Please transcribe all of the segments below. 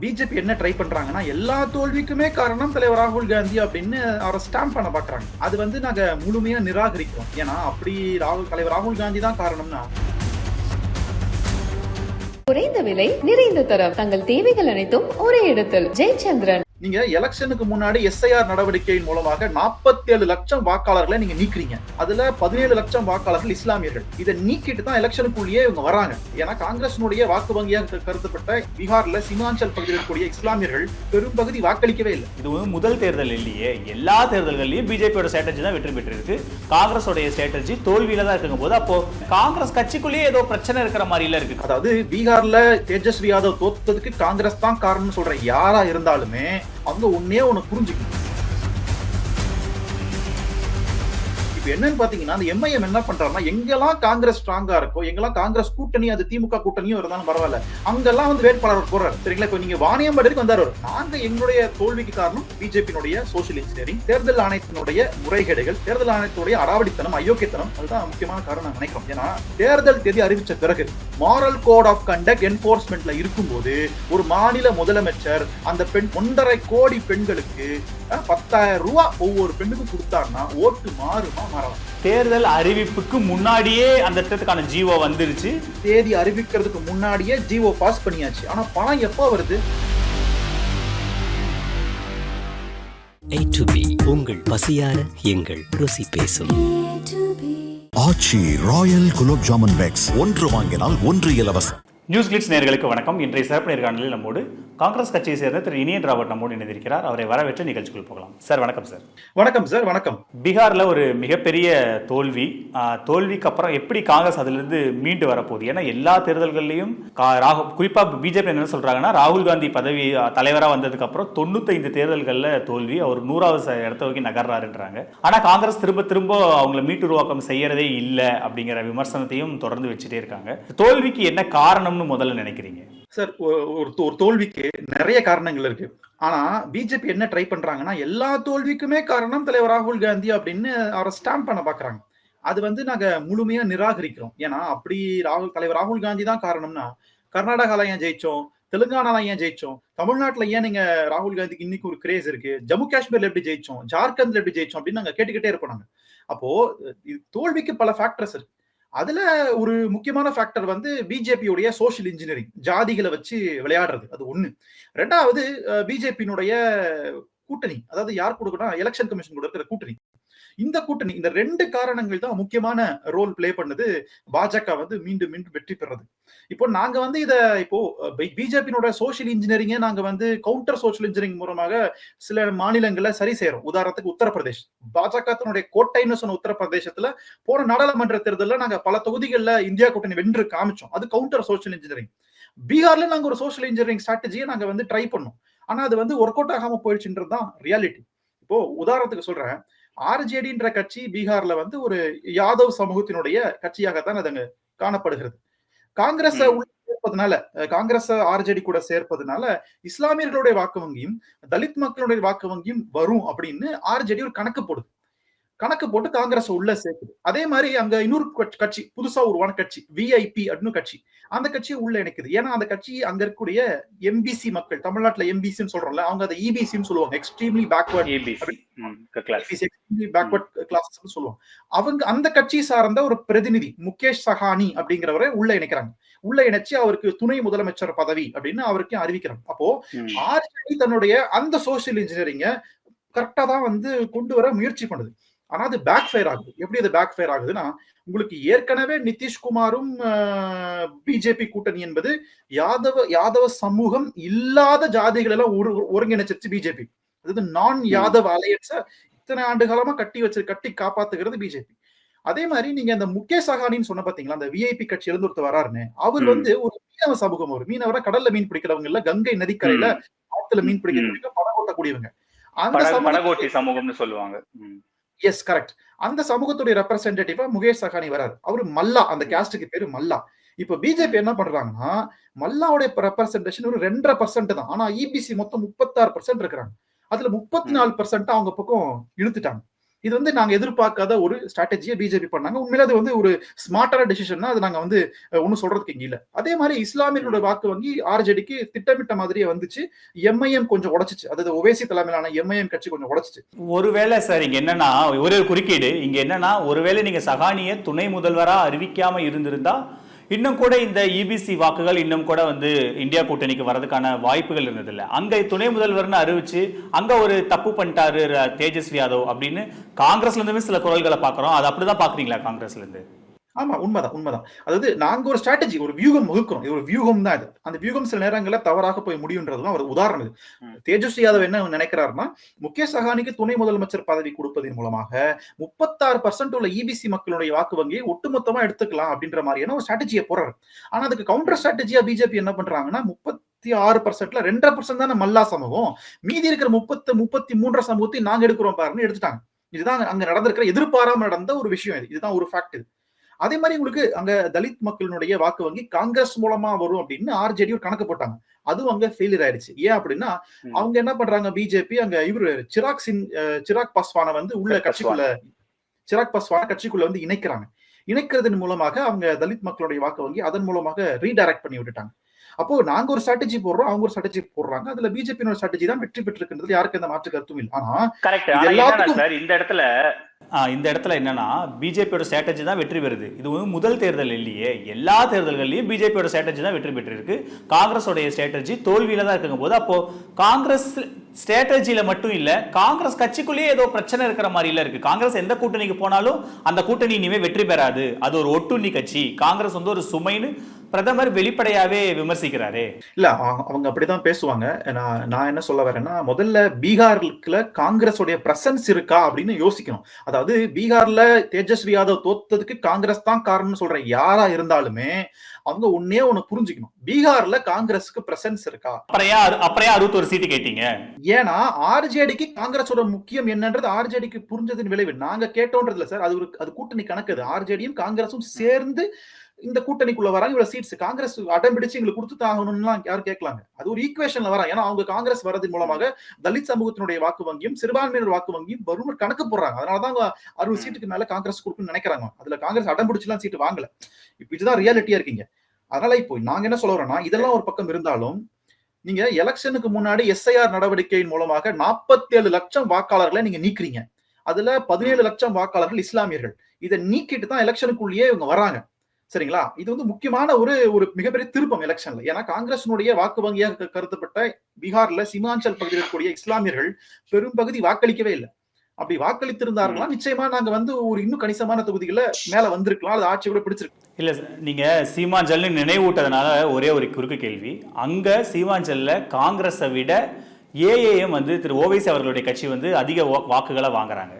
BJP என்ன try பண்றாங்கன்னா எல்லா தோல்விக்குமே காரணம் தலைவர் ராகுல் காந்தி அப்படின்னு அவரை ஸ்டாம்ப் பண்ண பாக்குறாங்க. அது வந்து நாங்க முழுமையா நிராகரிக்கிறோம். ஏன்னா அப்படி ராகுல் தலைவர் ராகுல் காந்தி தான் காரணம்னா. குறைந்த விலை நிறைந்த தரம். தங்கள் தேவைகள் அனைத்தும் ஒரே இடத்தில். ஜெயச்சந்திரன். நீங்க எலெக்ஷனுக்கு முன்னாடி எஸ்ஐஆர் நடவடிக்கையின் மூலமாக 47 லட்சம் வாக்காளர்களை நீங்க நீக்கிறீங்க. அதுல பதினேழு லட்சம் வாக்காளர்கள் இஸ்லாமியர்கள். இதை நீக்கிட்டு தான் எலெக்ஷனுக்குள்ளேயே இவங்க வராங்க. ஏன்னா காங்கிரசினுடைய வாக்கு வங்கியாக கருதப்பட்ட பீகார்ல சிமாஞ்சல் பகுதியில் இருக்கக்கூடிய இஸ்லாமியர்கள் பெரும்பகுதி வாக்களிக்கவே இல்லை. இது முதல் தேர்தல் இல்லையே. எல்லா தேர்தல்கள்லயும் பிஜேபியோட ஸ்ட்ராட்டஜி தான் வெற்றி பெற்றிருக்கு. காங்கிரஸோடைய ஸ்ட்ராட்டஜி தோல்வியில தான் இருக்குங்க போது அப்போ காங்கிரஸ் கட்சிக்குள்ளேயே ஏதோ பிரச்சனை இருக்கிற மாதிரில இருக்கு. அதாவது பீகார்ல தேஜஸ்வி யாதவ் தோத்ததுக்கு காங்கிரஸ் தான் காரணம்னு சொல்ற யாரா இருந்தாலுமே அவங்க ஒன்னே உன்னை புரிஞ்சுக்கணும். இப்போ என்னன்னு பாத்தீங்கன்னா அந்த எம்ஐஎம் என்ன பண்றாருன்னா எங்கெல்லாம் காங்கிரஸ் ஸ்ட்ராங்கா இருக்கோ எங்கெல்லாம் காங்கிரஸ் கூட்டணி அது திமுக கூட்டணியும் இருந்தாலும் பரவாயில்ல அங்கெல்லாம் வந்து வேட்பாளர் போடுறாரு சரிங்களா? இப்ப நீங்க வாணியம்பாடிக்கு வந்தாரு நாங்க எங்களுடைய தோல்விக்கு காரணம் பிஜேபியினுடைய சோசியல் இன்ஜினியரிங் தேர்தல் ஆணையத்தினுடைய முறைகேடுகள் தேர்தல் ஆணையத்தினுடைய அடாவடித்தனம் அயோக்கியத்தனம் அதுதான் முக்கியமான காரணம் நான் நினைக்கிறோம் ஏன்னா தேர்தல் தேதி அறிவிச்ச பிறகு மாரல் கோட் ஆஃப் கண்டக்ட் என்போர்ஸ்மெண்ட்ல இருக்கும்போது ஒரு மாநில முதலமைச்சர் அந்த பெண் ஒன்றரை கோடி பெண்களுக்கு பத்தாயிரம் ரூபாய் ஒவ்வொரு பெண்ணுக்கும் கொடுத்தாருன்னா ஓட்டு மாறுமா தேர்தல் அறிவிப்புக்கு முன்னாடியே அந்த திட்டத்துக்கான ஜீவோ வந்துருச்சு. தேதி அறிவிக்கிறதுக்கு முன்னாடியே ஜிஓ பாஸ் பண்ணியாச்சு. ஆனா பணம் எப்போ வருது? A to B உங்கள் பசியார எங்கள் ருசி பேசும். Aachi royal gulab jamun packs. ஒன்று வாங்கினால் ஒன்று இலவசம். நியூஸ் கிளிட்ஸ் நேர்களுக்கு வணக்கம். இன்றைய சிறப்பு நேர்காணலில் நம்மோடு காங்கிரஸ் கட்சியை சேர்ந்த திரு இனியன் ராவத் நம்மோடு இணைந்திருக்கிறார். அவரை வரவேற்று நிகழ்ச்சிக்குள் போகலாம். சார் வணக்கம் சார். வணக்கம் சார். வணக்கம். பீகார்ல ஒரு மிகப்பெரிய தோல்வி. தோல்விக்கு அப்புறம் எப்படி காங்கிரஸ் அதிலிருந்து மீண்டு வரப்போகுது? ஏன்னா எல்லா தேர்தல்கள்லையும் ராகுல் குறிப்பா பிஜேபி என்ன சொல்றாங்கன்னா ராகுல் காந்தி பதவி ஆஹ், தலைவரா வந்ததுக்கு அப்புறம் தொண்ணூத்தைந்து தேர்தல்கள்ல தோல்வி அவர் நூறாவது இடத்த நோக்கி நகர்றாருன்றாங்க. ஆனா காங்கிரஸ் திரும்ப திரும்ப அவங்கள மீட்டுருவாக்கம் செய்யறதே இல்லை அப்படிங்கிற விமர்சனத்தையும் தொடர்ந்து வச்சுட்டே இருக்காங்க. தோல்விக்கு என்ன காரணம்னு முதல்ல நினைக்கிறீங்க? சார் ஒரு ஒரு தோல்விக்கு நிறைய காரணங்கள் இருக்கு. ஆனா பிஜேபி என்ன ட்ரை பண்றாங்கன்னா எல்லா தோல்விக்குமே காரணம் தலைவர் ராகுல் காந்தி அப்படின்னு அவரை ஸ்டாம்ப் பண்ண பாக்குறாங்க. அது வந்து நாங்க முழுமையா நிராகரிக்கிறோம். ஏன்னா அப்படி ராகுல் தலைவர் ராகுல் காந்தி தான் காரணம்னா கர்நாடகால ஏன் ஜெயிச்சோம்? தெலுங்கானால ஏன் ஜெயிச்சோம்? தமிழ்நாட்டுல ஏன் நீங்க ராகுல் காந்திக்கு இன்னைக்கு ஒரு கிரேஸ் இருக்கு? ஜம்மு காஷ்மீர்ல எப்படி ஜெயிச்சோம்? ஜார்க்கண்ட்ல எப்படி ஜெயிச்சோம்? அப்படின்னு நாங்க கேட்டுக்கிட்டே இருப்போம் நாங்க. அப்போ தோல்விக்கு பல ஃபேக்டர்ஸ் இருக்கு. அதுல ஒரு முக்கியமான ஃபேக்டர் வந்து பிஜேபியுடைய சோசியல் இன்ஜினியரிங் ஜாதிகளை வச்சு விளையாடுறது. அது ஒண்ணு. ரெண்டாவது பிஜேபியினுடைய கூட்டணி அதாவது யார் கொடுக்கணும் எலெக்ஷன் கமிஷன் கூட இருக்கிற கூட்டணி. இந்த கூட்டணி இந்த ரெண்டு காரணங்கள் தான் முக்கியமான ரோல் ப்ளே பண்ணுது பாஜக வந்து மீண்டும் மீண்டும் வெற்றி பெறது இப்போ நாங்க வந்து இத இப்போ பிஜேபியினோட சோஷியல் இன்ஜினியரிங்கை நாங்க வந்து கவுண்டர் சோஷியல் இன்ஜினியரிங் மூலமாக சில மாநிலங்கள்ல சரி செய்யறோம் உதாரணத்துக்கு உத்தரப்பிரதேஷ். பாஜக தன்னுடைய கோட்டைன்னு சொன்ன உத்தரப்பிரதேசத்துல போன நாடாளுமன்ற தேர்தலில் நாங்க பல தொகுதிகளில் இந்தியா கூட்டணி வென்று காமிச்சோம். அது கவுண்டர் சோஷியல் இன்ஜினியரிங் பீகார்ல நாங்க ஒரு சோஷியல் இன்ஜினியரிங் ஸ்ட்ராட்டஜியை நாங்க வந்து ட்ரை பண்ணோம். ஆனா அது வந்து ஒர்க் அவுட் ஆகாம போயிடுச்சுன்றது தான் ரியாலிட்டி இப்போ உதாரணத்துக்கு சொல்றேன். ஆர்ஜேடின்ற கட்சி பீகார்ல வந்து ஒரு யாதவ் சமூகத்தினுடைய கட்சியாகத்தான் அது அங்க காணப்படுகிறது. காங்கிரஸ் சேர்ப்பதனால காங்கிரஸ் ஆர்ஜேடி கூட சேர்ப்பதனால இஸ்லாமியர்களுடைய வாக்கு வங்கியும் தலித் மக்களுடைய வாக்கு வங்கியும் வரும் அப்படின்னு ஆர்ஜேடி ஒரு கணக்கு போடுது. கணக்கு போட்டு காங்கிரஸ் உள்ள சேர்க்குது. அதே மாதிரி அங்க இன்னொரு கட்சி- புதுசா உருவான கட்சி விஐபி அப்படின்னு கட்சி. அந்த கட்சியை உள்ள இணைக்குது. ஏன்னா அந்த கட்சி அங்க இருக்கக்கூடிய எம்பிசி மக்கள் தமிழ்நாட்டுல எம்பிசின்னு சொல்றோம்ல அவங்க அதை இபிசின்னு சொல்லுவாங்க. Extremely backward extremely backward classes சொல்லுவாங்க. அவங்க அந்த கட்சி சார்ந்த ஒரு பிரதிநிதி முகேஷ் சஹானி அப்படிங்கிறவரை உள்ள இணைக்கிறாங்க. உள்ள இணைச்சு அவருக்கு துணை முதலமைச்சர் பதவி அப்படின்னு அவருக்கு அறிவிக்கிறாங்க. அப்போ ஆர்ஜேடி தன்னுடைய அந்த சோஷியல் இன்ஜினியரிங்க கரெக்டா தான் வந்து கொண்டு வர முயற்சி பண்ணுது. ஆனா அது பேக் ஃபயர் ஆகுது. எப்படி அது பேக் ஃபயர் ஆகுதுன்னா உங்களுக்கு ஏற்கனவே நிதிஷ்குமாரும் பிஜேபி கூட்டணி என்பது யாதவ யாதவ சமூகம் இல்லாத ஜாதிகள் எல்லாம் ஒரு ஒருங்கிணைச்சிருச்சு பிஜேபி. அதாவது நான் யாதவ் அலையன்ஸ இத்தனை ஆண்டு காலமா கட்டி வச்சு கட்டி காப்பாத்துகிறது பிஜேபி. அதே மாதிரி நீங்க அந்த முகேஷ் சகானின்னு சொன்ன பாத்தீங்களா அந்த விஐபி கட்சியில இருந்து ஒருத்தர் வராருன்னு அவர். வந்து ஒரு மீனவ சமூகம் ஒரு மீனவர கடல்ல மீன் பிடிக்கிறவங்க இல்ல கங்கை நதிக்கரையில ஆத்துல மீன் பிடிக்கிறவங்க படம் ஓட்டக்கூடியவங்க அந்த சமூகம்னு சொல்லுவாங்க. எஸ் கரெக்ட் அந்த சமூகத்துடைய ரெப்ரசன்டேட்டிவா முகேஷ் சகானி வராரு. அவரு மல்லா. அந்த கேஸ்டுக்கு பேரு மல்லா. இப்ப பிஜேபி என்ன பண்றாங்கன்னா மல்லாவுடைய ரெப்ரசன்டேஷன் ஒரு ரெண்டரை பர்சன்ட் தான். ஆனா இபிசி மொத்தம் முப்பத்தாறு பர்சன்ட் இருக்கிறாங்க. அதுல முப்பத்தி நாலு பர்சன்ட் அவங்க பக்கம் இழுத்துட்டாங்க. இது வந்து நாங்க எதிர்பார்க்காத ஒரு ஸ்ட்ராட்டஜியை பிஜேபி பண்ணாங்க. உண்மையில அது வந்து ஒரு ஸ்மார்ட்டான டெசிஷன்னா அது நாங்க வந்து ஒன்றும் சொல்றதுக்கு இங்க இல்ல. அதே மாதிரி இஸ்லாமியர்களோட வாக்கு வங்கி ஆர்ஜேடிக்கு திட்டமிட்ட மாதிரியே வந்துச்சு. எம்ஐஎம் கொஞ்சம் உடைச்சிச்சு. அதாவது ஒவேசி தலைமையிலான எம்ஐஎம் கட்சி கொஞ்சம் உடச்சிச்சு. ஒருவேளை சார் இங்க என்னன்னா ஒரே ஒரு குறுக்கீடு. இங்க என்னன்னா ஒருவேளை நீங்க சகானிய துணை முதல்வரா அறிவிக்காம இருந்திருந்தா இன்னும் கூட இந்த இபிசி வாக்குகள் இன்னும் கூட வந்து இந்தியா கூட்டணிக்கு வரதுக்கான வாய்ப்புகள் இருந்ததில்ல. அங்கே துணை முதல்வர்னு அறிவிச்சு அங்கே ஒரு தப்பு பண்ணிட்டாரு தேஜஸ்வி யாதவ் அப்படின்னு காங்கிரஸ்லேருந்துமே சில குரல்களை பார்க்குறோம். அது அப்படிதான் தான் பார்க்குறீங்களா காங்கிரஸ்லேருந்து ஆமா உண்மைதான் உண்மைதான். அதாவது நாங்க ஒரு ஸ்ட்ராட்டஜி ஒரு வியூகம் வகுக்கிறோம் இது ஒரு வியூகம் தான் இது. அந்த வியூகம் சில நேரங்களில் தவறாக போய் முடியுன்றதுதான் ஒரு உதாரணம் இது. தேஜஸ்வி யாதவ் என்ன நினைக்கிறாருன்னா முகேஷ் சஹானிக்கு துணை முதலமைச்சர் பதவி கொடுப்பதன் மூலமாக முப்பத்தாறு பர்சன்ட் உள்ள இபிசி மக்களுடைய வாக்கு வங்கியை ஒட்டுமொத்தமா எடுத்துக்கலாம் அப்படின்ற மாதிரியான ஒரு ஸ்ட்ராட்டஜியை போறாரு ஆனா அதுக்கு கவுண்டர் ஸ்ட்ராட்டஜியா பிஜேபி என்ன பண்றாங்கன்னா முப்பத்தி ஆறு பர்சன்ட்ல ரெண்டரை பர்சன்ட் தானே மல்லா சமூகம். மீதி இருக்கிற முப்பத்து முப்பத்தி மூன்றரை சமூகத்தை நாங்க எடுக்கிறோம் பாருன்னு எடுத்துட்டாங்க. இதுதான் அங்க நடந்திருக்கிற எதிர்பாராம நடந்த ஒரு விஷயம் இது. இதுதான் ஒரு ஃபேக்ட் இது. அதே மாதிரி உங்களுக்கு அங்க தலித் மக்களினுடைய வாக்கு வங்கி காங்கிரஸ் மூலமா வரும் அப்படின்னு ஆர்ஜேடி ஒரு கணக்கு போட்டாங்க. அதுவும் அங்க ஃபெயிலியர் ஆயிடுச்சு. ஏன் அப்படின்னா. அவங்க என்ன பண்றாங்க பிஜேபி அங்க இவரு சிராக் சிங் சிராக் பாஸ்வானை வந்து உள்ள. கட்சிக்குள்ள சிராக் பாஸ்வான கட்சிக்குள்ள வந்து இணைக்கிறாங்க. இணைக்கிறதன் மூலமாக அவங்க தலித் மக்களுடைய வாக்கு வங்கி அதன் மூலமாக ரீடைரக்ட் பண்ணி விட்டுட்டாங்க. அப்போ நாங்க ஒரு ஸ்ட்ராட்டஜி போடுறோம் அவங்க ஒரு ஸ்ட்ராட்டஜி போடுறாங்க. அதுல பிஜேபியோட ஸ்ட்ராட்டஜி தான் வெற்றி பெற்றிருக்கின்றது. யாருக்கு எந்த மாற்று கருத்தும் இல்லை. ஆனா கரெக்ட் எல்லாத்துக்கும்- இந்த இடத்துல இந்த இடத்துல என்னன்னா பிஜேபியோட ஸ்ட்ராட்டஜி தான் வெற்றி பெறுது. இது வந்து முதல் தேர்தல் இல்லையே. எல்லா தேர்தல்கள்லையும் பிஜேபியோட ஸ்ட்ராட்டஜி தான் வெற்றி பெற்றிருக்கு. காங்கிரஸோடைய ஸ்ட்ராட்டஜி தோல்வியில தான் இருக்கும்போது அப்போ காங்கிரஸ் ஸ்ட்ராட்டஜியில மட்டும் இல்லை காங்கிரஸ் கட்சிக்குள்ளேயே ஏதோ பிரச்சனை இருக்கிற மாதிரி இல்ல இருக்கு. காங்கிரஸ் எந்த கூட்டணிக்கு போனாலும் அந்த கூட்டணி இனிமேல் வெற்றி பெறாது. அது ஒரு ஒட்டுண்ணி கட்சி. காங்கிரஸ் வந்து ஒரு சுமைன்னு பிரதமர் வெளிப்படையாவே விமர்சிக்கிறாரே. இல்ல அவங்க அப்படிதான் பேசுவாங்க. நான் நான் என்ன சொல்ல வரேன்னா முதல்ல பீகார்ல காங்கிரஸோடைய பிரசன்ஸ் இருக்கா அப்படின்னு யோசிக்கணும். அதாவது பீகார்ல தேஜஸ்வி யாதவ் தோத்ததுக்கு காங்கிரஸ் தான் காரணம்னு சொல்ற யாரா இருந்தாலுமே அவங்க ஒன்னே ஒண்ணு புரிஞ்சுக்கணும். பீகார்ல காங்கிரஸுக்கு பிரசன்ஸ் இருக்கா? அப்புறம் ஏன் அறுபத்தொரு சீட்டு கேட்டீங்க? ஏன்னா ஆர்ஜேடிக்கு காங்கிரஸோட முக்கியம் என்னன்றது ஆர்ஜேடிக்கு புரிஞ்சதின் விளைவு. நாங்க கேட்டோன்றதுல சார். அது ஒரு அது கூட்டணி கணக்கு அது. ஆர்ஜேடியும் காங்கிரஸும் சேர்ந்து இந்த கூட்டணிக்குள்ள வராங்க இவ்வளவு சீட்ஸ் காங்கிரஸ் அடம் பிடிச்சு எங்களுக்கு கொடுத்து ஆகணும்லாம் யாரும் கேட்கலாங்க? அது ஒரு ஈக்குவேஷன்ல வராங்க. ஏன்னா அவங்க காங்கிரஸ் வரதன் மூலமாக தலித் சமூகத்தினுடைய வாக்கு வங்கியும் சிறுபான்மையினர் வாக்கு வங்கியும் வரும் கணக்கு போடுறாங்க. அதனாலதான் அவங்க அறுபது சீட்டுக்கு மேல காங்கிரஸ் கொடுக்குன்னு நினைக்கிறாங்க. அதுல காங்கிரஸ் அடம் பிடிச்சுலாம் சீட்டு வாங்கல. இப்ப இதுதான் ரியாலிட்டியா இருக்கீங்க. அதனால இப்போ நாங்க என்ன சொல்ல வரோம்னா இதெல்லாம் ஒரு பக்கம் இருந்தாலும் நீங்க எலெக்ஷனுக்கு முன்னாடி எஸ்ஐஆர் நடவடிக்கையின் மூலமாக 47 லட்சம் வாக்காளர்களை நீங்க நீக்குறீங்க. அதுல பதினேழு லட்சம் வாக்காளர்கள் இஸ்லாமியர்கள். இதை நீக்கிட்டு தான் எலெக்ஷனுக்குள்ளேயே இவங்க வராங்க. சரிங்களா? இது வந்து முக்கியமான ஒரு ஒரு மிகப்பெரிய திருப்பம் எலெக்ஷன்ல. ஏன்னா காங்கிரசினுடைய வாக்கு வங்கியாக கருதப்பட்ட பீகார்ல சிமாஞ்சல் பகுதியில் இருக்கக்கூடிய இஸ்லாமியர்கள் பெரும்பகுதி வாக்களிக்கவே இல்லை. அப்படி வாக்களித்திருந்தார்களா? நிச்சயமா நாங்க வந்து ஒரு இன்னும் கணிசமான தொகுதிகளை மேல வந்திருக்கலாம். அது ஆட்சி கூட பிடிச்சிருக்கு. இல்ல நீங்க சீமாஞ்சல்னு நினைவூட்டதுனால ஒரே ஒரு குறுக்கு கேள்வி. அங்க சீமாஞ்சல்ல காங்கிரஸை விட ஏஏஎம் வந்து திரு ஓவைசி அவர்களுடைய கட்சி வந்து அதிக வா- வாக்குகளை வாங்குறாங்க.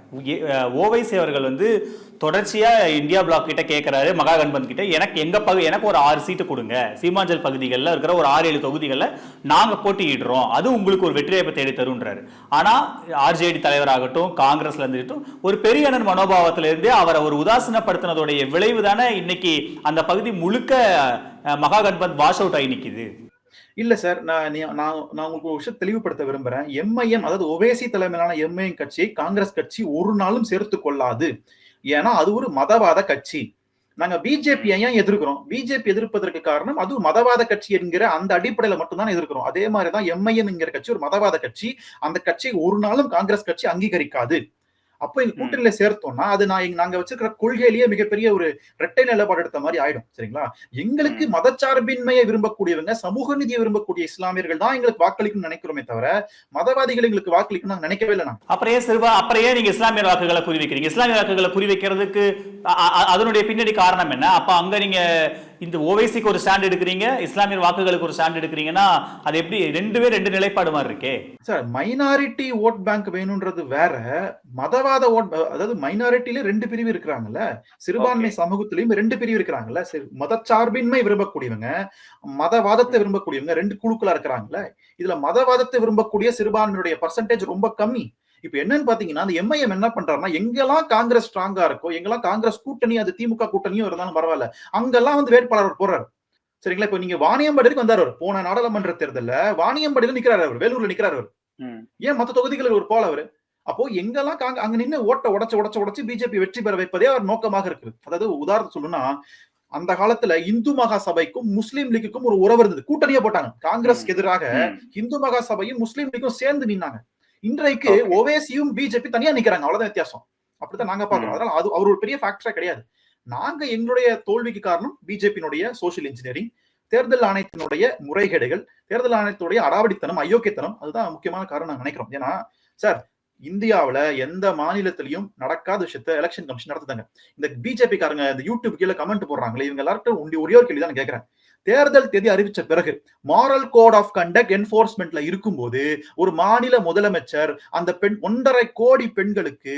ஓவைசி அவர்கள் வந்து தொடர்ச்சியா இந்தியா பிளாக் கிட்ட கேட்கிறாரு மகாகண்பந்த் கிட்ட. எனக்கு எங்க பகு எனக்கு ஒரு ஆறு சீட்டு கொடுங்க. சீமாஞ்சல் பகுதிகளில் இருக்கிற ஒரு ஆறு ஏழு தொகுதிகளில் நாங்க போட்டியிடுறோம். அது உங்களுக்கு ஒரு வெற்றியை தேடி தருன்றாரு ஆனா ஆர்ஜேடி தலைவராகட்டும் காங்கிரஸ்ல இருந்துட்டும் ஒரு பெரியனர் மனோபாவத்திலிருந்தே இருந்தே அவரை ஒரு உதாசீனப்படுத்தினதுடைய விளைவு தானே இன்னைக்கு அந்த பகுதி முழுக்க மகா கண்பந்த் வாஷ் அவுட் ஆகி நிற்கிது இல்ல சார் நான் நான் நான் உங்களுக்கு ஒரு விஷயம் தெளிவுபடுத்த விரும்புறேன். எம்ஐஎம் அதாவது ஒவேசி தலைமையிலான எம்ஐஎம் கட்சியை காங்கிரஸ் கட்சி ஒரு நாளும் சேர்த்து கொள்ளாது. ஏன்னா அது ஒரு மதவாத கட்சி. நாங்க பிஜேபி ஏன் எதிர்க்கிறோம்? பிஜேபி எதிர்ப்பதற்கு காரணம் அது மதவாத கட்சி என்கிற அந்த அடிப்படையில மட்டும்தான் எதிர்க்கிறோம். அதே மாதிரிதான் எம்ஐஎம் என்கிற கட்சி ஒரு மதவாத கட்சி. அந்த கட்சியை ஒரு நாளும் காங்கிரஸ் கட்சி அங்கீகரிக்காது. அப்போ எங்க கூட்டணியில சேர்த்தோம்னா அது நான் நாங்க வச்சிருக்கிற கொள்கையிலேயே மிகப்பெரிய ஒரு இரட்டை நிலைப்பாடு எடுத்த மாதிரி ஆயிடும். சரிங்களா? எங்களுக்கு மதச்சார்பின்மையை விரும்பக்கூடியவங்க சமூக நீதியை விரும்பக்கூடிய இஸ்லாமியர்கள் தான் எங்களுக்கு வாக்களிக்கணும்னு நினைக்கிறோமே தவிர மதவாதிகள் எங்களுக்கு வாக்களிக்கணும் நாங்க நினைக்கவே இல்லை நாங்க அப்புறம் ஏன் சிறுபா அப்புறம் ஏன் நீங்க இஸ்லாமிய வாக்குகளை குறி வைக்கிறீங்க இஸ்லாமிய வாக்குகளை குறி வைக்கிறதுக்கு அ- அ- அதனுடைய பின்னணி காரணம் என்ன? அப்ப அங்க நீங்க இந்த ஓவைசிக்கு ஒரு ஸ்டாண்ட் எடுக்கிறீங்க இஸ்லாமிய வாக்குகளுக்கு ஒரு ஸ்டாண்ட் எடுக்கிறீங்கன்னா அது எப்படி ரெண்டுமே ரெண்டு நிலைப்பாடு மாதிரி இருக்கே. சார் மைனாரிட்டி ஓட் பேங்க் வேணும்ன்றது வேற மதவாத ஓட் அதாவது மைனாரிட்டில ரெண்டு பிரிவு இருக்கிறாங்கல்ல சிறுபான்மை சமூகத்திலயும் ரெண்டு பிரிவு இருக்கிறாங்கல்ல சரி, மதச்சார்பின்மை விரும்பக்கூடியவங்க மதவாதத்தை விரும்பக்கூடியவங்க ரெண்டு குழுக்களா இருக்கிறாங்கல்ல இதுல மதவாதத்தை விரும்பக்கூடிய சிறுபான்மையுடைய பர்சன்டேஜ் ரொம்ப கம்மி. இப்ப என்னன்னு பாத்தீங்கன்னா அந்த எம்ஐஎம் என்ன பண்றாருன்னா எங்கெல்லாம் காங்கிரஸ் ஸ்ட்ராங்கா இருக்கோ எங்கெல்லாம் காங்கிரஸ் கூட்டணி அது திமுக கூட்டணியும் இருந்தாலும் பரவாயில்ல அங்கெல்லாம் வந்து வேட்பாளர் போடுறாரு சரிங்களா? இப்ப நீங்க வாணியம்பாடிக்கு வந்தாரு அவர். போன நாடாளுமன்ற தேர்தல்ல வாணியம்பாடியில நிக்கிறாரு அவர் வேலூர்ல நிக்கிறாரு அவர். ஏன் மத்த தொகுதிகளுக்கு ஒரு போல அவரு? அப்போ எங்கெல்லாம் காங்க அங்க நின்னு ஓட்ட உடைச்சு உடைச்சு உடைச்சு பிஜேபி வெற்றி பெற வைப்பதே அவர் நோக்கமாக இருக்குது. அதாவது உதாரணம் சொல்லணும்னா அந்த காலத்துல இந்து மகா சபைக்கும் முஸ்லீம் லீக்குக்கும் ஒரு உறவு இருந்தது. கூட்டணியே போட்டாங்க. காங்கிரஸ்க்கு எதிராக. இந்து மகா சபையும் முஸ்லீம் லீக்கும் சேர்ந்து நின்னாங்க. இன்றைக்கு. ஓவேசியும் பிஜேபி தனியா நிக்கிறாங்க. அவ்வளவுதான் வித்தியாசம். அப்படித்தான் நாங்க பாக்குறோம் ம். அதனால அது அவர் ஒரு பெரிய ஃபேக்டரா கிடையாது. நாங்க எங்களுடைய தோல்விக்கு காரணம் பிஜேபியினுடைய சோசியல் இன்ஜினியரிங் தேர்தல் ஆணையத்தினுடைய முறைகேடுகள் தேர்தல் ஆணையத்துடைய அடாவடித்தனம் அயோக்கியத்தனம். அதுதான் முக்கியமான காரணம் நாங்க நினைக்கிறோம். ஏன்னா சார் இந்தியாவுல எந்த மாநிலத்திலையும் நடக்காத விஷயத்த எலெக்ஷன் கமிஷன் நடத்துதாங்க. இந்த பிஜேபி காரங்க இந்த யூடியூப் கீழே கமெண்ட் போடுறாங்களே இவங்க எல்லார்ட்டும் ஒண்டி ஒரே ஒரு கேள்வி தான் நான் கேட்கிறேன். தேர்தல் தேதி அறிவிச்ச பிறகு மாரல் கோட் ஆஃப் கண்டக்ட் என்போர்ஸ்மெண்ட்ல இருக்கும்போது ஒரு மாநில முதலமைச்சர் அந்த பெண் ஒன்றரை கோடி பெண்களுக்கு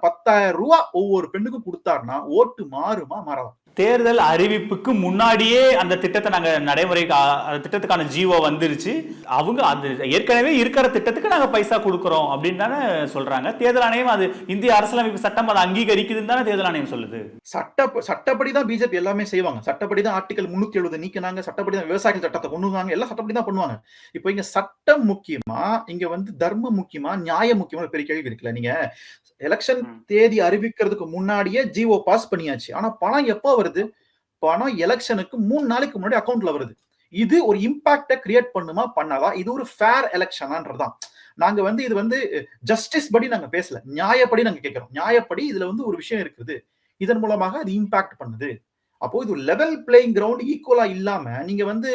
பத்தாயிரம் ரூபாய் ஒவ்வொரு பெண்ணுக்கும் கொடுத்தாருன்னா ஓட்டு மாறுமா மாறலாம். தேர்தல் அறிவிப்புக்கு முன்னாடியே அந்த திட்டத்தை நாங்கள் நடைமுறைக்கு அந்த திட்டத்துக்கான ஜீவோ வந்துருச்சு. அவங்க அது ஏற்கனவே இருக்கிற திட்டத்துக்கு நாங்கள் பைசா கொடுக்குறோம் அப்படின்னு தானே சொல்றாங்க. தேர்தல் ஆணையம் அது இந்திய அரசியலமைப்பு சட்டம் அதை அங்கீகரிக்குதுன்னு தானே தேர்தல் ஆணையம் சொல்லுது. சட்ட சட்டப்படி தான் பிஜேபி எல்லாமே செய்வாங்க. சட்டப்படி தான் ஆர்டிகல் முன்னூத்தி எழுபது நீக்கினாங்க. சட்டப்படி தான் விவசாயிகள் சட்டத்தை கொண்டு வந்தாங்க. எல்லாம் சட்டப்படி தான் பண்ணுவாங்க. இப்போ இங்க சட்டம் முக்கியமா இங்க வந்து தர்மம் முக்கியமா நியாயம் முக்கியமா? பெரிய கேள்வி இருக்குல்ல நீங்க. எலெக்ஷன். தேதி அறிவிக்கிறதுக்கு முன்னாடியே ஜிஓ பாஸ் பண்ணியாச்சு. ஆனா பணம் எப்போ வருது? பணம் எலெக்ஷனுக்கு மூணு நாளைக்கு முன்னாடி அக்கௌண்ட்ல வருது. இது ஒரு இம்பாக்ட கிரியேட் பண்ணுமா? பண்ணாதா? இது ஒரு ஃபேர் எலெக்ஷனான்றதுதான் நாங்க வந்து இது வந்து ஜஸ்டிஸ் படி நாங்க பேசல. நியாயப்படி நாங்க கேட்கிறோம் நியாயப்படி இதுல வந்து ஒரு விஷயம் இருக்குது. இதன் மூலமாக அது இம்பாக்ட் பண்ணுது. அப்போ இது லெவல் பிளேயிங் கிரவுண்ட் ஈக்குவலா இல்லாம நீங்க வந்து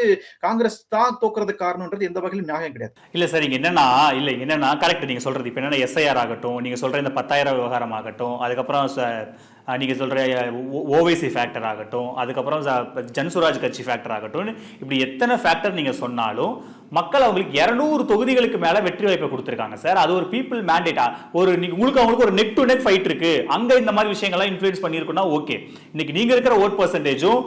காங்கிரஸ் தான் தோக்குறது காரணம்ன்றது எந்த வகையிலும் நியாயம் கிடையாது. இல்ல சார் இங்க என்னன்னா இல்ல என்னன்னா கரெக்ட் நீங்க சொல்றது. இப்ப என்னன்னா எஸ்ஐஆர் ஆகட்டும் நீங்க சொல்ற இந்த பத்தாயிரம் விவகாரம் ஆகட்டும் அதுக்கப்புறம் நீங்கள் சொல்கிற நீங்க சொல்ற ஓவைசி ஃபேக்டர் ஆகட்டும் அதுக்கப்புறம் ஜன்சுராஜ் கட்சி ஃபேக்டர் ஆகட்டும் இப்படி எத்தனை ஃபேக்டர் நீங்க சொன்னாலும் மக்கள் அவங்களுக்கு இரநூறு தொகுதிகளுக்கு மேல வெற்றி வாய்ப்பை கொடுத்துருக்காங்க சார் அது ஒரு பீப்புள் மேண்டேட்டா ஒரு உங்களுக்கு அவங்களுக்கு ஒரு நெக் டு நெக் ஃபைட் இருக்கு. அங்க இந்த மாதிரி விஷயங்கள்லாம் இன்ஃபுளுன்ஸ் பண்ணியிருக்குன்னா ஓகே இன்னைக்கு நீங்க இருக்கிற ஓட் பர்சன்டேஜும்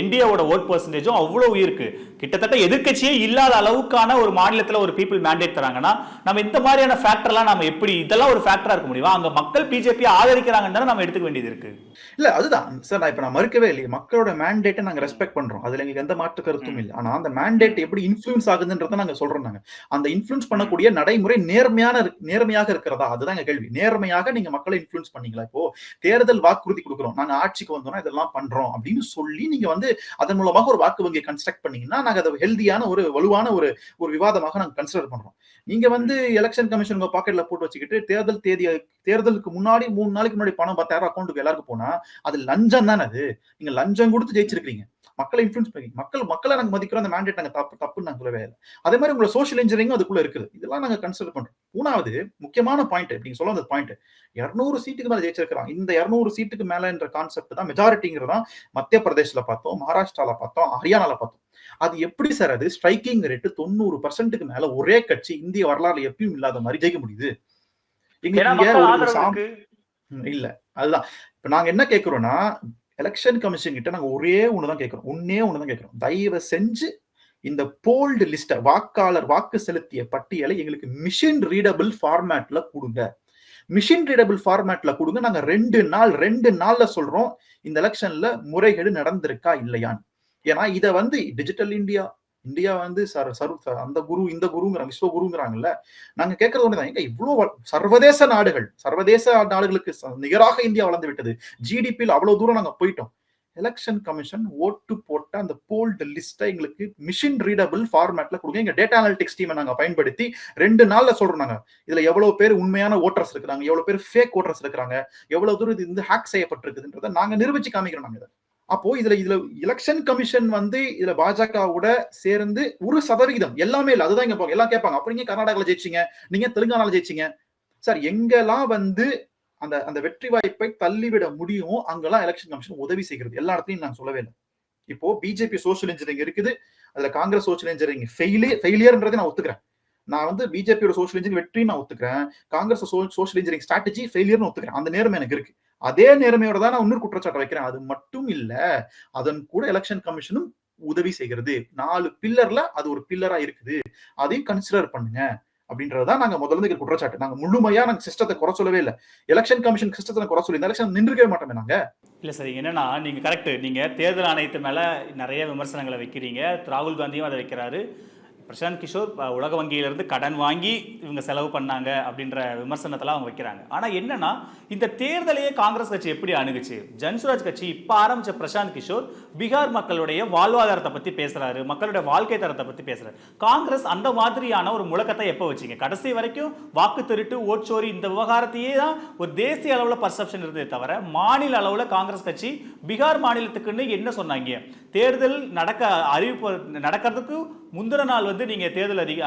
என்டிஏவோட ஓட் பர்சன்டேஜும் அவ்வளவு இருக்கு. கிட்டத்தட்ட எதிர்க்கட்சியே இல்லாத அளவுக்கான ஒரு மாநிலத்துல ஒரு பீப்புள் மேண்டேட் தராங்கன்னா நம்ம இந்த மாதிரியான ஃபேக்டர்லாம் நம்ம எப்படி இதெல்லாம் ஒரு ஃபேக்டரா இருக்க முடியுமா? அங்க மக்கள் பிஜேபி ஆதரிக்கிறாங்கன்னு நம்ம எடுத்துக்க வேண்டியது இருக்கு. இல்ல அதுதான். சார் நான் இப்ப நான் மறுக்கவே இல்லையே. மக்களோட மேண்டேட்டை நாங்க ரெஸ்பெக்ட் பண்றோம். அதுல எங்களுக்கு எந்த மாற்று கருத்தும் இல்லை. ஆனா அந்த மேண்டேட் எப்படி இன்ஃபுளுன்ஸ் ஆகுதுன்றத நாங்க சொல்றோம் நாங்க. அந்த இன்ஃபுளுன்ஸ் பண்ணக்கூடிய நடைமுறை நேர்மையான நேர்மையாக இருக்கிறதா? அதுதான் எங்க கேள்வி. நேர்மையாக நீங்க மக்களை இன்ஃபுளுன்ஸ் பண்ணீங்களா? இப்போ தேர்தல் வாக்குறுதி கொடுக்குறோம். நாங்க ஆட்சிக்கு வந்தோம்னா இதெல்லாம் பண்றோம் அப்படின்னு சொல்லி நீங்க வந்து அதன் மூலமாக ஒரு வாக்கு வங்கியை கன்ஸ்ட்ரக்ட் பண்ணீங்கன்னா நாங்க அதை ஹெல்தியான ஒரு வலுவான ஒரு ஒரு விவாதமாக நாங்க கன்சிடர் பண்றோம். நீங்க வந்து எலெக்ஷன் கமிஷன் உங்க பாக்கெட்ல போட்டு வச்சுக்கிட்டு தேர்தல் தேதி தேர்தலுக்கு முன்னாடி மூணு நாளைக்கு முன்னாடி பணம் பத்தாயிரம் அக்கௌண்ட்டுக்கு எல்லாருக்கும் போனா அது லஞ்சம் தானே அது? நீங்க லஞ்சம் கொடுத்து ஜெயிச்சிருக்கீங்க மக்களை இன்ஃபுளுன்ஸ் பண்ணி மக்கள் மக்களை நாங்க மதிக்கிறோம் அந்த மேண்டேட் நாங்க தப்பு தப்புன்னு நாங்க சொல்லவே இல்லை. அதே மாதிரி உங்களை சோஷியல் இன்ஜினியரிங் அதுக்குள்ள இருக்குது. இதெல்லாம் நாங்க கன்சிடர் பண்றோம். மூணாவது முக்கியமான பாயிண்ட் நீங்க சொல்ல அந்த பாயிண்ட் இருநூறு சீட்டுக்கு மேல ஜெயிச்சிருக்கிறாங்க இந்த இருநூறு சீட்டுக்கு மேலன்ற கான்செப்ட் தான் மெஜாரிட்டிங்கிறதா மத்திய பிரதேஷ்ல பார்த்தோம் மகாராஷ்டிரால பார்த்தோம் ஹரியானால பார்த்தோம். அது எப்படி சார் அது? ஸ்ட்ரைக்கிங் ரேட்டு தொண்ணூறு பர்சன்ட்டுக்கு மேல ஒரே கட்சி இந்திய வரலாறுல எப்பயும் இல்லாத மாதிரி ஜெயிக்க முடியுது. இல்ல. அதுதான். இப்ப நாங்க என்ன கேக்குறோம்னா எலெக்ஷன் கமிஷன் கிட்ட நாங்க ஒரே ஒண்ணுதான் கேக்குறோம். ஒன்னே ஒண்ணுதான் கேக்குறோம். தயவு செஞ்சு இந்த போல்டு லிஸ்ட வாக்காளர் வாக்கு செலுத்திய பட்டியலை எங்களுக்கு மிஷின் ரீடபிள் ஃபார்மேட்ல கொடுங்க. மிஷின் ரீடபிள் ஃபார்மேட்ல கொடுங்க. நாங்க ரெண்டு நாள் ரெண்டு நாள்ல சொல்றோம் இந்த எலெக்ஷன்ல முறைகேடு நடந்திருக்கா இல்லையான்னு. ஏன்னா இதை வந்து டிஜிட்டல் இந்தியா இந்தியா வந்து சர் சர் அந்த குரு இந்த குருங்கிறாங்க விஸ்வ குருங்கிறாங்கல்ல நாங்க கேட்கறது ஒண்ணுதான். எங்க இவ்வளோ சர்வதேச நாடுகள் சர்வதேச நாடுகளுக்கு நிகராக இந்தியா வளர்ந்து விட்டது. ஜிடிபியில் அவ்வளவு தூரம் நாங்க போயிட்டோம். எலெக்ஷன் கமிஷன் ஓட்டு போட்ட அந்த போல்டு லிஸ்ட்டை எங்களுக்கு மிஷின் ரீடபிள் ஃபார்மேட்ல கொடுங்க. எங்க டேட்டா அனாலிட்டிக்ஸ் டீமை நாங்க பயன்படுத்தி ரெண்டு நாள்ல சொல்றோம் நாங்க. இதுல எவ்வளவு பேர் உண்மையான ஓட்டர்ஸ் இருக்கிறாங்க எவ்வளவு பேர் ஃபேக் ஓட்டர்ஸ் இருக்கிறாங்க எவ்வளவு தூரம் இது வந்து ஹேக் செய்யப்பட்டிருக்குதுன்றதை நாங்க நிரூபிச்சு காமிக்கிறோம் நாங்க இதை. அப்போ இதுல இதுல எலெக்ஷன் கமிஷன் வந்து இதுல பாஜகவோட சேர்ந்து ஒரு சதவிகிதம் எல்லாமே இல்ல அதுதான் இங்க எல்லாம் கேட்பாங்க. அப்ப நீங்க கர்நாடகாவில் ஜெயிச்சீங்க நீங்க தெலுங்கானால ஜெயிச்சீங்க. சார் எங்கெல்லாம் வந்து அந்த அந்த வெற்றி வாய்ப்பை தள்ளிவிட முடியும் அங்கெல்லாம் எலெக்ஷன் கமிஷன் உதவி செய்கிறது. எல்லா இடத்துலையும் நான் சொல்லவே இல்லை. இப்போ பிஜேபி சோஷியல் இன்ஜினியரிங் இருக்குது. அதுல காங்கிரஸ் சோஷியல் இன்ஜினியரிங் ஃபெயிலே ஃபெயிலியர்ன்றதை நான் ஒத்துக்கிறேன். நான் வந்து பிஜேபியோட சோசியல் இன்ஜினியரிங் வெற்றி நான் ஒத்துக்கிறேன். காங்கிரஸ் சோசியல் இன்ஜினியரிங் ஸ்ட்ராட்டஜி ஃபெயிலியர்னு ஒத்துக்கிறேன். அந்த நேரம் எனக்கு இருக்கு. அதே நேர்மையோட தான் நான் இன்னொரு குற்றச்சாட்டை வைக்கிறேன். அது மட்டும் இல்ல அதன் கூட எலெக்ஷன் கமிஷனும் உதவி செய்கிறது. நாலு பில்லர்ல அது ஒரு பில்லரா இருக்குது. அதையும் கன்சிடர் பண்ணுங்க. அப்படின்றதான் நாங்க முதல்ல இருந்து குற்றச்சாட்டு. நாங்க முழுமையா நாங்க சிஸ்டத்தை குறை சொல்லவே இல்லை. எலெக்ஷன் கமிஷன் சிஸ்டத்தை குறை சொல்லி எலெக்ஷன் நின்றுக்கவே மாட்டோமே நாங்க. இல்ல சார் என்னன்னா நீங்க கரெக்ட் நீங்க தேர்தல் ஆணையத்து மேல நிறைய விமர்சனங்களை வைக்கிறீங்க. ராகுல் காந்தியும் அதை வைக்கிறாரு. பிரசாந்த் கிஷோர் உலக வங்கியிலிருந்து கடன் வாங்கி இவங்க செலவு பண்ணாங்க அப்படின்ற விமர்சனத்தெல்லாம் அவங்க வைக்கிறாங்க. ஆனால் என்னன்னா இந்த தேர்தலையே காங்கிரஸ் கட்சி எப்படி அணுகுச்சு? ஜன்சுராஜ் கட்சி இப்போ ஆரம்பித்த பிரசாந்த் கிஷோர் பீகார் மக்களுடைய வாழ்வாதாரத்தை பற்றி பேசுகிறாரு மக்களுடைய வாழ்க்கை தரத்தை பற்றி பேசுகிறாரு காங்கிரஸ் அந்த மாதிரியான ஒரு முழக்கத்தை எப்போ வச்சீங்க? கடைசி வரைக்கும் வாக்கு திருட்டு ஓட்சோரி இந்த விவகாரத்தையே தான் ஒரு தேசிய அளவில் பர்செப்ஷன் இருந்ததே தவிர மாநில அளவில் காங்கிரஸ் கட்சி பீகார் மாநிலத்துக்குன்னு என்ன சொன்னாங்க? தேர்தல் நடக்க அறிவிப்பு நடக்கிறதுக்கு முந்தின நாள் வந்து நீங்கள் தேர்தல் அறி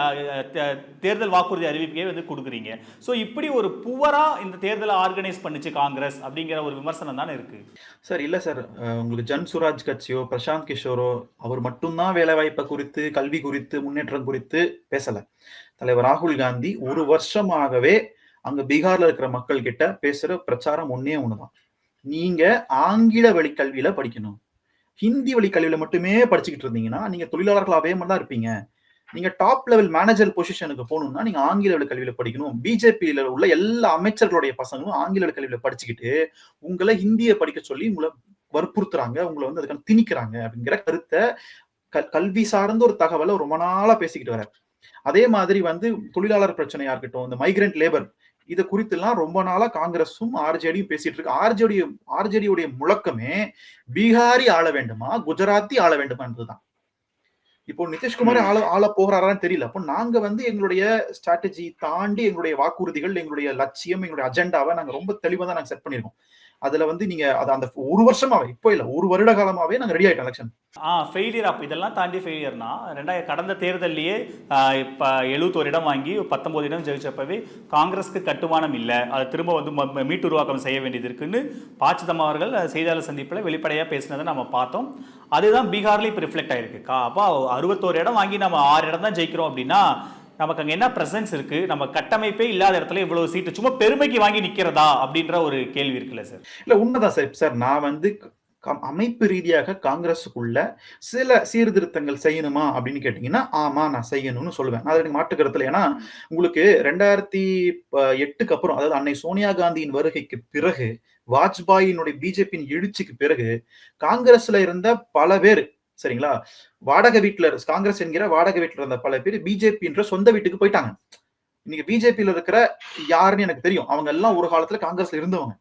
தே- தேர்தல் வாக்குறுதி அறிவிப்பையே வந்து கொடுக்குறீங்க. ஸோ இப்படி ஒரு புவராக இந்த தேர்தலை ஆர்கனைஸ் பண்ணிச்சு காங்கிரஸ் அப்படிங்கிற ஒரு விமர்சனம் தானே இருக்கு? சார் இல்லை சார். உங்களுக்கு ஜன் சுராஜ் கட்சியோ பிரசாந்த் கிஷோரோ அவர் மட்டும்தான் வேலைவாய்ப்பை குறித்து கல்வி குறித்து முன்னேற்றம் குறித்து பேசலை. தலைவர் ராகுல் காந்தி ஒரு வருஷமாகவே அங்க பீகார்ல இருக்கிற மக்கள் கிட்ட பேசுற பிரச்சாரம் ஒன்னே ஒண்ணுதான். நீங்க ஆங்கில வழி கல்வியில படிக்கணும். ஹிந்தி வழி கல்வியில மட்டுமே படிச்சுக்கிட்டு இருந்தீங்கன்னா நீங்க தொழிலாளர்களாவே மாதிரி தான் இருப்பீங்க. நீங்க டாப் லெவல் மேனேஜர் பொசிஷனுக்கு போகணும்னா நீங்க ஆங்கில வழி கல்வியில படிக்கணும். பிஜேபியில உள்ள எல்லா அமைச்சர்களுடைய பசங்களும் ஆங்கில வழி கல்வியில படிச்சுக்கிட்டு உங்களை ஹிந்தியை படிக்க சொல்லி உங்களை வற்புறுத்துறாங்க. உங்களை வந்து அதுக்கான திணிக்கிறாங்க அப்படிங்கிற கருத்தை கல்- கல்வி சார்ந்த ஒரு தகவலை ரொம்ப நாளா பேசிக்கிட்டு வர அதே மாதிரி வந்து தொழிலாளர் பிரச்சனையா இருக்கட்டும் இந்த மைக்ரண்ட் லேபர் இது குறித்து எல்லாம் ரொம்ப நாளா காங்கிரஸும் ஆர்ஜேடியும் பேசிட்டு இருக்கு. ஆர்ஜேடி ஆர்ஜேடியுடைய முழக்கமே பீகாரி ஆள வேண்டுமா குஜராத்தி ஆள வேண்டுமா என்பதுதான் இப்போ நிதிஷ்குமார் ஆள ஆள போகிறாரான்னு தெரியல. அப்போ நாங்க வந்து எங்களுடைய ஸ்ட்ராட்டஜி தாண்டி எங்களுடைய வாக்குறுதிகள் எங்களுடைய லட்சியம் எங்களுடைய அஜெண்டாவை நாங்க ரொம்ப தெளிவா தான் நாங்க செட் பண்ணிருக்கோம் அதுல வந்து நீங்க அது அந்த ஒரு வருஷமாவே இப்போ இல்ல ஒரு வருட காலமாவே நாங்க ரெடி ஆயிட்டோம் எலெக்ஷன் ஆ ஃபெயிலியர் அப்போ இதெல்லாம் தாண்டி ஃபெயிலியர்னா ரெண்டாயிரம் கடந்த தேர்தல்லையே இப்போ எழுபத்தோரு இடம் வாங்கி பத்தொன்பது இடம் ஜெயிச்சப்பவே காங்கிரஸ்க்கு கட்டுமானம் இல்லை. அதை திரும்ப வந்து ம- ம- மீட்டுருவாக்கம் செய்ய வேண்டியது இருக்குன்னு பாச்சிதம் அவர்கள் செய்தியாளர் சந்திப்பில் வெளிப்படையாக பேசினதை நம்ம பார்த்தோம். அதுதான் பீகார்ல இப்போ ரிஃப்ளெக்ட் ஆயிருக்கு. அப்போ அறுபத்தோரு இடம் வாங்கி நம்ம ஆறு இடம் தான் ஜெயிக்கிறோம் அப்படின்னா நமக்கு அங்கே என்ன ப்ரெசன்ஸ் இருக்குது நம்ம கட்டமைப்பே இல்லாத இடத்துல இவ்வளோ சீட்டு சும்மா பெருமைக்கு வாங்கி நிற்கிறதா அப்படின்ற ஒரு கேள்வி இருக்குல்ல சார் இல்லை உண்மைதான் சார் சார் நான் வந்து அமைப்பு ரீதியாக காங்கிரஸுக்குள்ள சில சீர்திருத்தங்கள் செய்யணுமா அப்படின்னு கேட்டீங்கன்னா ஆமா நான் செய்யணும்னு சொல்லுவேன். அது எனக்கு மாற்று ஏன்னா உங்களுக்கு ரெண்டாயிரத்தி ப- எட்டுக்கு அப்புறம் அதாவது அன்னை சோனியா காந்தியின் வருகைக்கு பிறகு வாஜ்பாயினுடைய பிஜேபியின் எழுச்சிக்கு பிறகு காங்கிரஸ்ல இருந்த பல பேர் சரிங்களா? வாடகை வீட்டுல காங்கிரஸ் என்கிற வாடகை வீட்டுல இருந்த பல பேர் பிஜேபின்ற சொந்த வீட்டுக்கு போயிட்டாங்க. இன்னைக்கு பிஜேபியில இருக்கிற யாருன்னு எனக்கு தெரியும். அவங்க எல்லாம் ஒரு காலத்துல காங்கிரஸ்ல இருந்தவங்க.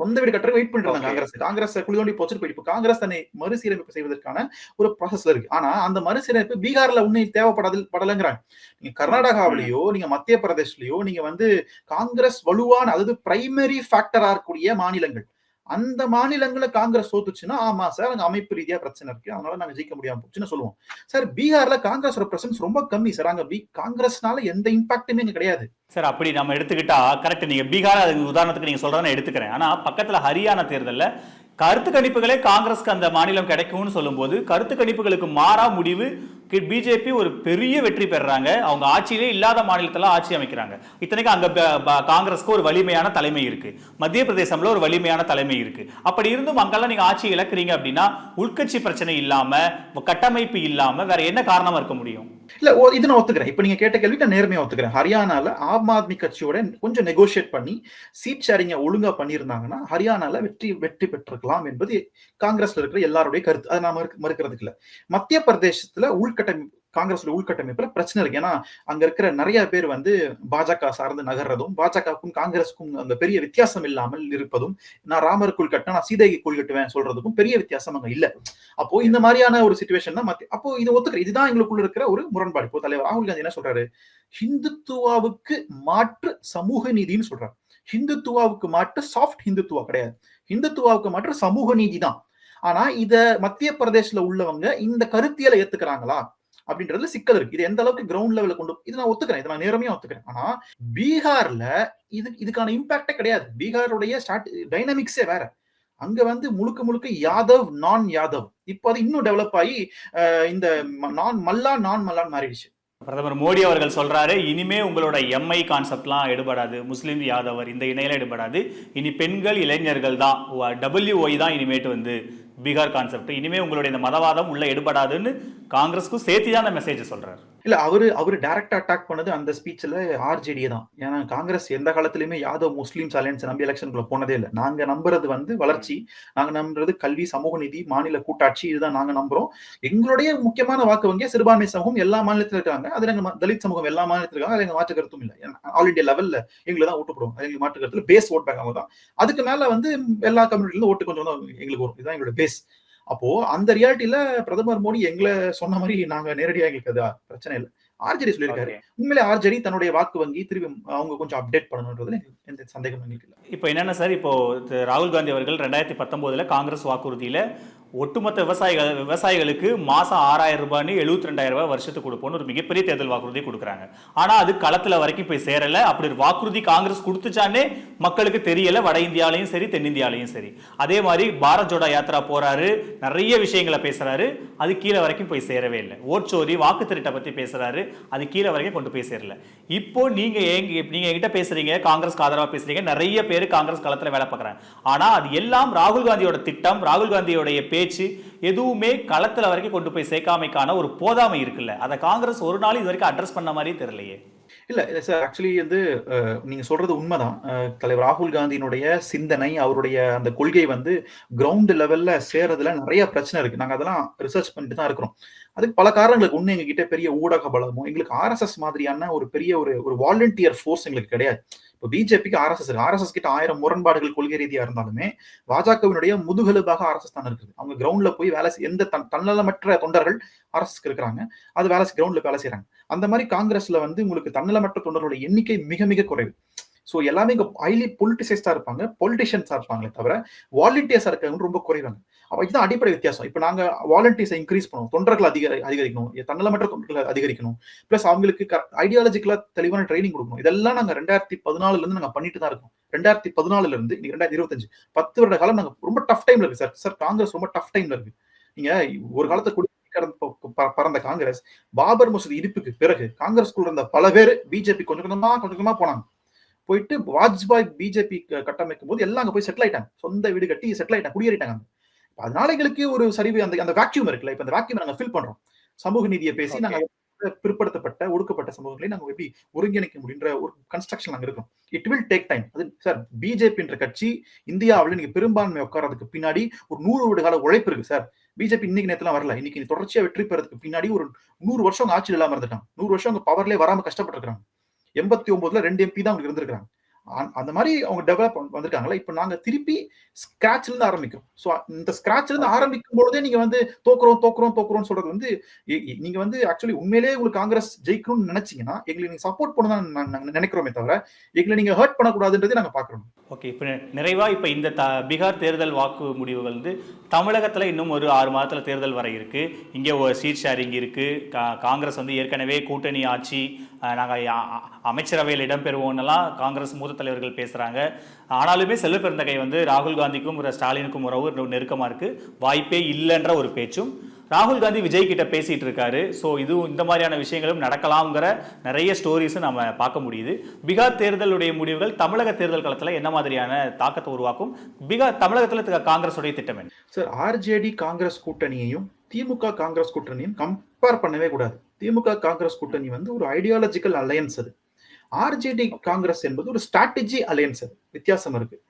சொந்த வீடு கட்டுற வெயிட் Okay. காங்கிரஸ். காங்கிரஸ் குளிதோண்டி போச்சுட்டு போயிட்டு இப்போ காங்கிரஸ் தன்னை மறுசீரமைப்பு செய்வதற்கான ஒரு ப்ராசஸ்ல இருக்கு. ஆனா அந்த மறுசீரமைப்பு பீகார்ல உன்னை தேவைப்படாது படலைங்கிறாங்க. நீங்க கர்நாடகாவிலேயோ நீங்க மத்திய பிரதேஷ்லயோ நீங்க வந்து காங்கிரஸ் வலுவான அதாவது பிரைமரி ஃபேக்டரா இருக்கக்கூடிய மாநிலங்கள். அந்த மாநிலங்களை காங்கிரஸ் சோத்துச்சுன்னா ஆமா சார் அங்க அமைப்பு ரீதியா பிரச்சனை இருக்கு. அதனால நாங்க ஜெயிக்க முடியாம போச்சுன்னு சொல்லுவோம். சார் பீகார்ல காங்கிரஸ் ரெப்ரசன்ஸ் ரொம்ப கம்மி சார். அங்க பி காங்கிரஸ்னால எந்த இம்பாக்டுமே இங்க கிடையாது. சார் அப்படி நம்ம எடுத்துக்கிட்டா கரெக்ட் நீங்க பீகார் அதுக்கு உதாரணத்துக்கு நீங்க சொல்றதை எடுத்துக்கிறேன். ஆனா பக்கத்துல ஹரியானா தேர்தல்ல கருத்து கணிப்புகளே காங்கிரஸ்க்கு அந்த மாநிலம் கிடைக்கும்னு சொல்லும்போது கருத்து கணிப்புகளுக்கு மாறா முடிவு பிஜேபி ஒரு பெரிய வெற்றி பெறுறாங்க அவங்க ஆட்சியிலே இல்லாத மாநிலத்தில் ஆட்சி அமைக்கிறாங்க. இத்தனைக்கு அங்க காங்கிரஸ்க்கு ஒரு வலிமையான தலைமை இருக்கு. மத்திய பிரதேசம்ல ஒரு வலிமையான தலைமை இருக்கு. அப்படி இருந்தும் அங்கெல்லாம் நீங்க ஆட்சி இழக்கிறீங்க அப்படின்னா உள்கட்சி பிரச்சனை இல்லாம கட்டமைப்பு இல்லாம வேற என்ன காரணமா இருக்க முடியும்? இல்ல ஓ, இது நான் ஒத்துக்கிறேன். இப்ப நீங்க கேட்ட கேள்விக்கு நான் நேர்மையா ஒத்துக்கிறேன். ஹரியானால ஆம் ஆத்மி கட்சியோட கொஞ்சம் நெகோஷியேட் பண்ணி சீட் ஷேரிங்க ஒழுங்கா பண்ணியிருந்தாங்கன்னா ஹரியானால வெற்றி வெற்றி பெற்றிருக்கலாம் என்பது காங்கிரஸ்ல இருக்கிற எல்லாருடைய கருத்து. அதை நான் மறுக்கிறதுக்கு இல்ல. மத்திய பிரதேசத்துல உள்கட்டமைப்பு காங்கிரஸ்ல உள்கட்டமைப்புல பிரச்சனை இருக்கு. ஏன்னா அங்க இருக்கிற நிறைய பேர் வந்து பாஜக சார்ந்து நகர்றதும் பாஜகவுக்கும் காங்கிரஸுக்கும் அங்க பெரிய வித்தியாசம் இல்லாமல் இருப்பதும் நான் ராமர் குள் கட்டினா நான் சீதைக்கு குள் கட்டுவேன் சொல்றதுக்கும் பெரிய வித்தியாசம் அங்க இல்ல. அப்போ இந்த மாதிரியான ஒரு சுச்சுவேஷன் தான் மத்திய அப்போ இது ஒத்துக்கிற இதுதான் எங்களுக்குள்ள இருக்கிற ஒரு முரண்பாடு. இப்போ தலைவர் ராகுல் காந்தி என்ன சொல்றாரு? ஹிந்துத்துவாவுக்கு மாற்று சமூக நீதின்னு சொல்றாரு. ஹிந்துத்துவாவுக்கு மாற்று சாஃப்ட் ஹிந்துத்துவா கிடையாது. ஹிந்துத்துவாவுக்கு மாற்று சமூக நீதி தான். ஆனா இத மத்திய பிரதேசல உள்ளவங்க இந்த கருத்தியலை ஏத்துக்கிறாங்களா? அப்படின்றதுல சிக்கல் இருக்கு. இது எந்த அளவுக்கு கிரவுண்ட் லெவலில் கொண்டு இது நான் ஒத்துக்கிறேன். இதை நான் நேரமே ஒத்துக்கிறேன். ஆனா பீகார்ல இது இதுக்கான இம்பாக்டே கிடையாது. பீகாருடைய ஸ்டார்ட் டைனமிக்ஸே வேற. அங்க வந்து முழுக்க முழுக்க யாதவ் நான் யாதவ். இப்போ அது இன்னும் டெவலப் ஆகி இந்த நான் மல்லா நான் மல்லான்னு மாறிடுச்சு. பிரதமர் மோடி அவர்கள் சொல்றாரு இனிமே உங்களோட எம்ஐ கான்செப்ட்லாம் எடுபடாது. முஸ்லீம் யாதவர் இந்த இணையில எடுபடாது. இனி பெண்கள் இளைஞர்கள் தான் டபிள்யூஒய் தான் இனிமேட்டு வந்து பீகார் கான்செப்ட் இனிமே உங்களுடைய இந்த மதவாதம் உள்ள எடுபடாதுன்னு காங்கிரஸ்க்கும் சேர்த்து தான் அந்த மெசேஜ் சொல்றாரு. இல்ல அவரு அவரு டைரக்டா அட்டாக் பண்ணது அந்த ஸ்பீச்ல ஆர்ஜேடியே தான். ஏன்னா காங்கிரஸ் எந்த காலத்திலயுமே யாதவ் முஸ்லீம்ஸ் அலையன்ஸ் நம்பி எலெக்ஷனுக்குள்ள போனதே இல்லை. நாங்க நம்புறது வந்து வளர்ச்சி நாங்க நம்புறது கல்வி சமூக நிதி மாநில கூட்டாட்சி இதுதான் நாங்க நம்புறோம். எங்களுடைய முக்கியமான வாக்கு வங்கியா சிறுபான்மை சமூகம் எல்லா மாநிலத்திலும் இருக்காங்க. அதுல எங்க தலித் சமூகம் எல்லா மாநிலத்திலும் இருக்காங்க. அது எங்க மாற்று கருத்தும் இல்லை. ஆல் இண்டியா லெவல்ல எங்களை தான் ஓட்டு போடுவோம் எங்களுக்கு மாற்று கருத்துல பேஸ் ஓட் பேங்க் அவங்க தான். அதுக்கு மேல வந்து எல்லா கம்யூனிட்டிலும் ஓட்டு கொஞ்சம் தான் எங்களுக்கு வரும். இதுதான் எங்களோட பேஸ் அப்போ அந்த ரியாலிட்டியில பிரதமர் மோடி எங்களை சொன்ன மாதிரி நாங்க நேரடியா எங்களுக்கு அது பிரச்சனை இல்லை. ஆர்ஜேடி சொல்லியிருக்காரு. உண்மையிலே ஆர்ஜேடி தன்னுடைய வாக்கு வங்கி திரும்பி அவங்க கொஞ்சம் அப்டேட் பண்ணணுன்றதுல எந்த சந்தேகம் எங்களுக்கு இல்லை. இப்போ என்னென்ன சார்? இப்போ ராகுல் காந்தி அவர்கள் ரெண்டாயிரத்தி பத்தொன்பதுல காங்கிரஸ் வாக்குறுதியில ஒட்டுமொத்த விவசாயிகள் விவசாயிகளுக்கு மாதம் ஆறாயிரம் ரூபாய்னு எழுபத்தி ரெண்டாயிரம் ரூபாய் வருஷத்துக்கு கொடுப்போம்னு ஒரு மிகப்பெரிய தேர்தல் வாக்குறுதி கொடுக்குறாங்க. ஆனால் அது களத்தில் வரைக்கும் போய் சேரலை. அப்படி ஒரு வாக்குறுதி காங்கிரஸ் கொடுத்துச்சானே மக்களுக்கு தெரியல. வட இந்தியாலையும் சரி தென்னிந்தியாலையும் சரி. அதே மாதிரி பாரத் ஜோடா யாத்ரா போறாரு. நிறைய விஷயங்களை பேசுறாரு. அது கீழே வரைக்கும் போய் சேரவே இல்லை. ஓட்சோரி வாக்கு திருட்டை பற்றி பேசுறாரு. அது கீழே வரைக்கும் கொண்டு போய் சேரல. இப்போ நீங்க எங்க நீங்க என்கிட்ட பேசுறீங்க காங்கிரஸ்க்கு ஆதரவாக பேசுறீங்க நிறைய பேர் காங்கிரஸ் களத்தில் வேலை பார்க்குறாங்க. ஆனால் அது எல்லாம் ராகுல் காந்தியோட திட்டம் ராகுல் காந்தியோடைய பேச்சு எதுவுமே களத்துல வரைக்கும் கொண்டு போய் சேர்க்காமைக்கான ஒரு போதாமை இருக்குல்ல. அதை காங்கிரஸ் ஒரு நாள் இது வரைக்கும் அட்ரஸ் பண்ண மாதிரியே தெரியலையே. இல்ல சார் ஆக்சுவலி வந்து நீங்க சொல்றது உண்மைதான். தலைவர் ராகுல் காந்தியினுடைய சிந்தனை அவருடைய அந்த கொள்கை வந்து கிரவுண்ட் லெவல்ல சேரதுல நிறைய பிரச்சனை இருக்கு. நாங்க அதெல்லாம் ரிசர்ச் பண்ணிட்டு தான் இருக்கிறோம். அதுக்கு பல காரணங்களுக்கு ஒண்ணு எங்ககிட்ட பெரிய ஊடக பலமும் எங்களுக்கு ஆர்எஸ்எஸ் மாதிரியான ஒரு பெரிய ஒரு ஒரு வாலண்டியர் ஃபோர்ஸ் எங்களுக்கு கிடையாது. இப்போ பிஜேபிக்கு ஆர்எஸ்எஸ் இருக்கு. ஆர்எஸ்எஸ் கிட்ட ஆயிரம் முரண்பாடுகள் கொள்கை ரீதியா இருந்தாலுமே பாஜகவினுடைய முதுகெலும்பாக ஆர்எஸ்எஸ் தான் இருக்குது. அவங்க கிரவுண்ட்ல போய் வேலை செய்- எந்த தன் தன்னலமற்ற தொண்டர்கள் ஆர்எஸ்எஸ்க்கு இருக்கிறாங்க. அது வேலை கிரவுண்ட்ல வேலை செய்யறாங்க அந்த மாதிரி காங்கிரஸ்ல வந்து உங்களுக்கு தன்னலமற்ற தொண்டர்களோட எண்ணிக்கை மிக மிக குறைவு. ஸோ எல்லாமே இங்கே ஹைலி பொலிட்டிசைஸ்டாக இருப்பாங்க. பொலிட்டிஷியன்ஸாக இருப்பாங்களே தவிர வாலண்டியர்ஸாக இருக்கவங்க ரொம்ப குறைவாங்க. அப்போ இதுதான் அடிப்படை வித்தியாசம். இப்போ நாங்கள் வாலண்டியர்ஸை இன்க்ரீஸ் பண்ணுவோம். தொண்டர்கள் அதிக அதிகரிக்கணும். தன்னலமற்ற தொண்டர்களை அதிகரிக்கணும். பிளஸ் அவங்களுக்கு ஐடியாலஜிக்கலாக தெளிவான ட்ரைனிங் கொடுக்கணும். இதெல்லாம் நாங்கள் ரெண்டாயிரத்தி பதினாலுலேருந்து நாங்கள் பண்ணிட்டு தான் இருக்கோம். ரெண்டாயிரத்தி பதினாலுலேருந்து இன்னைக்கு ரெண்டாயிரத்தி இருபத்தஞ்சு பத்து வருட காலம் நாங்கள் ரொம்ப டஃப் டைமில் இருக்குது சார் சார் காங்கிரஸ் ரொம்ப டஃப் டைம்ல இருக்குது நீங்கள் ஒரு காலத்தை குடி ப- பறந்த காங்கிரஸ் பாபர் மசூதி இடிப்புக்கு பிறகு காங்கிரஸ்குள்ள இருந்த பல பேர் பிஜேபி கொஞ்சம் கொஞ்சமா கொஞ்சம் கொஞ்சமா போனாங்க. போயிட்டு வாஜ்பாய் பிஜேபி கட்டமைக்கும் போது எல்லாம் அங்க போய் செட்டில் ஆயிட்டாங்க. சொந்த வீடு கட்டி செட்டில் ஆயிட்டாங்க குடியேறிட்டாங்க அதனால எங்களுக்கு ஒரு சரிவு அந்த அந்த வேக்யூம் இருக்குல்ல இப்ப அந்த வேக்யூம் நாங்க ஃபில் பண்றோம். சமூக நீதியை பேசி நாங்க பிற்படுத்தப்பட்ட ஒடுக்கப்பட்ட சமூகங்களை நாங்க எப்படி ஒருங்கிணைக்க முடியுன்ற ஒரு கன்ஸ்ட்ரக்ஷன் நாங்க இருக்கோம். இட் வில் டேக் டைம் அது சார் பிஜேபின்ற கட்சி இந்தியாவில் நீங்க பெரும்பான்மை உட்கார்றதுக்கு பின்னாடி ஒரு நூறு வருட கால உழைப்பு இருக்கு சார் பிஜேபி இன்னைக்கு நேரத்துல வரல. இன்னைக்கு தொடர்ச்சியா வெற்றி பெறதுக்கு பின்னாடி ஒரு நூறு வருஷம் அவங்க ஆட்சியில் இல்லாம இருந்திருக்காங்க நூறு வருஷம் அவங்க பவர்லயே வராம கஷ்டப்பட்டு இருக்காங்க எண்பத்தி ஒன்பதுல ரெண்டு எம்பி தான் அவங்களுக்கு இருந்திருக்காங்க அந்த மாதிரி அவங்க டெவலப் வந்திருக்காங்களா இப்ப நாங்க திருப்பி ஸ்கிராச்ல இருந்து ஆரம்பிக்கிறோம். சோ இந்த ஸ்கிராச்ல இருந்து ஆரம்பிக்கும் பொழுதே நீங்க வந்து தோக்குறோம் தோக்குறோம் தோக்குறோம் சொல்றது வந்து நீங்க வந்து ஆக்சுவலி உண்மையிலேயே உங்களுக்கு காங்கிரஸ் ஜெயிக்கணும்னு நினைச்சீங்கன்னா எங்களை நீங்க சப்போர்ட் பண்ணதான் நாங்க நினைக்கிறோமே தவிர எங்களை நீங்க ஹர்ட் பண்ணக்கூடாதுன்றதை நாங்க பாக்குறோம் ஓகே இப்போ நிறைவா இப்போ இந்த த பீகார் தேர்தல் வாக்கு முடிவுகள் வந்து தமிழகத்தில் இன்னும் ஒரு ஆறு மாதத்தில் தேர்தல் வர இருக்கு. இங்கே ஒரு சீட் ஷேரிங் இருக்கு. காங்கிரஸ் வந்து ஏற்கனவே கூட்டணி ஆட்சி நாங்கள் அமைச்சரவையில் இடம்பெறுவோன்னெல்லாம் காங்கிரஸ் மூத்த தலைவர்கள் பேசுகிறாங்க ஆனாலுமே செல்வ பெருந்தகை வந்து ராகுல் காந்திக்கும் ஸ்டாலினுக்கும் உறவு நெருக்கமாக இருக்குது வாய்ப்பே இல்லைன்ற ஒரு பேச்சும் ராகுல் காந்தி விஜய் கிட்ட பேசிட்டு இருக்காரு. ஸோ இது இந்த மாதிரியான விஷயங்களும் நடக்கலாம்ங்கிற நிறைய ஸ்டோரிஸும் நம்ம பார்க்க முடியுது. பீகார் தேர்தலுடைய முடிவுகள் தமிழக தேர்தல் களத்தில் என்ன மாதிரியான தாக்கத்தை உருவாக்கும்? பீகார் தமிழகத்தில் காங்கிரஸுடைய திட்டம் என்ன? சார் ஆர்ஜேடி காங்கிரஸ் கூட்டணியையும் திமுக காங்கிரஸ் கூட்டணியும் கம்பேர் பண்ணவே கூடாது. திமுக காங்கிரஸ் கூட்டணி வந்து ஒரு ஐடியாலஜிக்கல் அலையன்ஸ் அது. ஆர்ஜேடி காங்கிரஸ் என்பது ஒரு ஸ்ட்ராட்டஜி அலையன்ஸ் அது. வித்தியாசம் இருக்கு.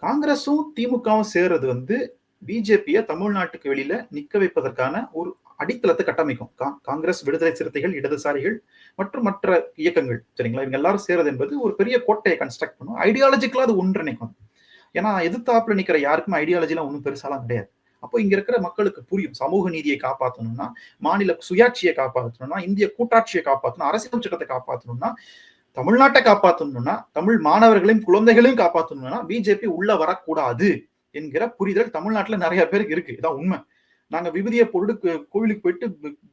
காங்கிரஸும் திமுகவும் சேர்றது வந்து பிஜேபியை தமிழ்நாட்டுக்கு வெளியில நிக்க வைப்பதற்கான ஒரு அடித்தளத்தை கட்டமைக்கும். கா- காங்கிரஸ் விடுதலை சிறுத்தைகள் இடதுசாரிகள் மற்றும் மற்ற இயக்கங்கள். சரிங்களா? இவங்க எல்லாரும் சேர்றது என்பது ஒரு பெரிய கோட்டையை கன்ஸ்ட்ரக்ட் பண்ணும். ஐடியாலஜிக்கலா அது ஒன்றிணைக்கும். ஏன்னா எதிர்த்தாப்புல நிக்கிற யாருக்கும் ஐடியாலஜிலாம் ஒன்றும் பெருசாலாம் கிடையாது. அப்போ இங்க இருக்கிற மக்களுக்கு புரியும். சமூக நீதியை காப்பாற்றணும்னா மாநில சுயாட்சியை காப்பாற்றணும்னா இந்திய கூட்டாட்சியை காப்பாற்றணும் அரசியல் சட்டத்தை காப்பாற்றணும்னா தமிழ்நாட்டை காப்பாற்றணும்னா தமிழ் மாணவர்களையும் குழந்தைகளையும் காப்பாற்றணும்னா பிஜேபி உள்ள வரக்கூடாது என்கிற புரிதல் தமிழ்நாட்டுல நிறைய பேருக்கு இருக்கு. இதான் உண்மை. நாங்க விபதியை பொருட்கு கோவிலுக்கு போயிட்டு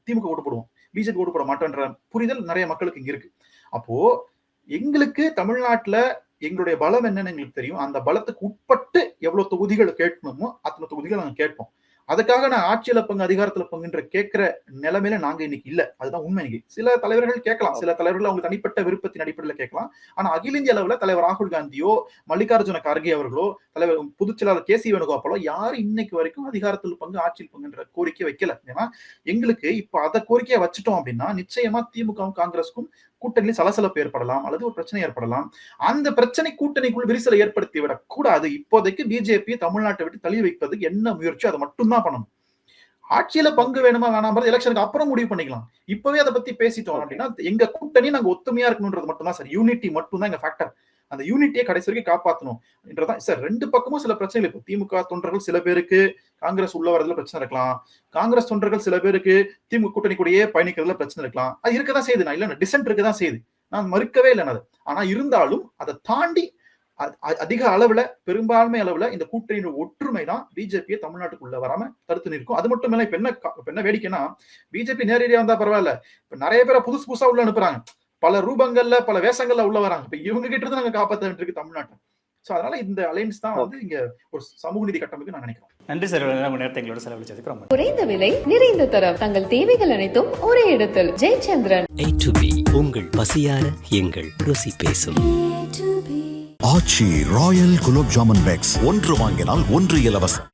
திமுக ஓட்டு போடுவோம். பிஜேபி ஓட்டு போட மாட்டோன்ற புரிதல் நிறைய மக்களுக்கு இங்க இருக்கு. அப்போ எங்களுக்கு தமிழ்நாட்டுல எங்களுடைய பலம் என்னன்னு எங்களுக்கு தெரியும். அந்த பலத்துக்கு உட்பட்டு எவ்வளவு தொகுதிகள் கேட்கணுமோ அத்தனை தொகுதிகள் நாங்கள் கேட்போம். அதுக்காக நான் ஆட்சியில பங்கு அதிகாரத்துல பங்குன்ற கேட்கிற நிலைமையில நாங்க இன்னைக்கு இல்ல. அதுதான் உண்மை இன்னைக்கு. சில தலைவர்கள் கேட்கலாம். சில தலைவர்கள் அவங்க தனிப்பட்ட விருப்பத்தின் அடிப்படையில கேட்கலாம். ஆனா அகில இந்திய அளவுல தலைவர் ராகுல் காந்தியோ மல்லிகார்ஜுன கார்கே அவர்களோ தலைவர் பொதுச் செயலாளர் கே சி வேணுகோபாலோ யாரும் இன்னைக்கு வரைக்கும் அதிகாரத்தில் பங்கு ஆட்சியில் பங்குன்ற கோரிக்கை வைக்கல. ஏன்னா எங்களுக்கு இப்ப அத கோரிக்கையை வச்சுட்டோம் அப்படின்னா நிச்சயமா திமுகவும் காங்கிரஸுக்கும் கூட்டணியில் சலசலப்பு ஏற்படலாம் அல்லது ஒரு பிரச்சனை ஏற்படலாம். அந்த பிரச்சனை கூட்டணிக்குள் விரிசலை ஏற்படுத்தி விடக் கூடாது. இப்போதைக்கு பிஜேபி தமிழ்நாட்டை விட்டு தள்ளி வைப்பதுக்கு என்ன முயற்சி? அதை மட்டும்தான் பண்ணணும். ஆட்சியில பங்கு வேணுமா வேணாம் எலெக்ஷனுக்கு அப்புறம் முடிவு பண்ணிக்கலாம். இப்பவே அதை பத்தி பேசிட்டோம் அப்படின்னா எங்க கூட்டணி நாங்க ஒத்துமையா இருக்கணும்ன்றது மட்டும் தான் சார். யூனிட்டி மட்டும் தான் எங்க ஃபேக்டர் அந்த யூனிட்டியை கடைசி வரைக்கும் காப்பாற்றணும் என்றதான் சார் ரெண்டு பக்கமும் சில பிரச்சனைகள் இப்போ திமுக தொண்டர்கள் சில பேருக்கு காங்கிரஸ் உள்ள வரதுல பிரச்சனை இருக்கலாம். காங்கிரஸ் தொண்டர்கள் சில பேருக்கு திமுக கூட்டணி கூடயே பயணிக்கிறதுல பிரச்சனை இருக்கலாம். அது இருக்கதான் செய்யுது. நான் இல்லை டிசென்ட் இருக்கதான் செய்யுது. நான் மறுக்கவே இல்லை அது. ஆனா இருந்தாலும் அதை தாண்டி அ- அதிக அளவுல பெரும்பான்மை அளவுல இந்த கூட்டணியின் ஒற்றுமை தான் பிஜேபியை தமிழ்நாட்டுக்குள்ள வராம தடுத்து நிற்கும். அது மட்டும் இல்ல இப்ப என்ன கா- இப்ப என்ன வேடிக்கைன்னா பிஜேபி நேரடியா வந்தா பரவாயில்ல. இப்ப நிறைய பேரை புதுசு புதுசா உள்ள அனுப்புறாங்க. பல ரூபங்கள்ல பல வேஷங்கள்ல உள்ள வராங்க. இப்ப இவங்க கிட்ட இருந்து நாங்க காப்பாத்த வேண்டியிருக்கு தமிழ்நாட்டை. சோ அதனால இந்த அலைன்ஸ் தான் வந்து இங்க ஒரு சமூக நீதி கட்டமைப்பு நான் நினைக்கிறேன். நன்றி சார். நம்ம நேரத்தை எங்களோட செலவழிச்சதுக்கு ரொம்ப குறைந்த விலை நிறைந்த தரம். தங்கள் தேவைகள் அனைத்தும் ஒரே இடத்தில். ஜெயச்சந்திரன். உங்கள் பசியார எங்கள் ருசி பேசும். Aachi royal gulab jamun packs. ஒன்று வாங்கினால் ஒன்று இலவசம்.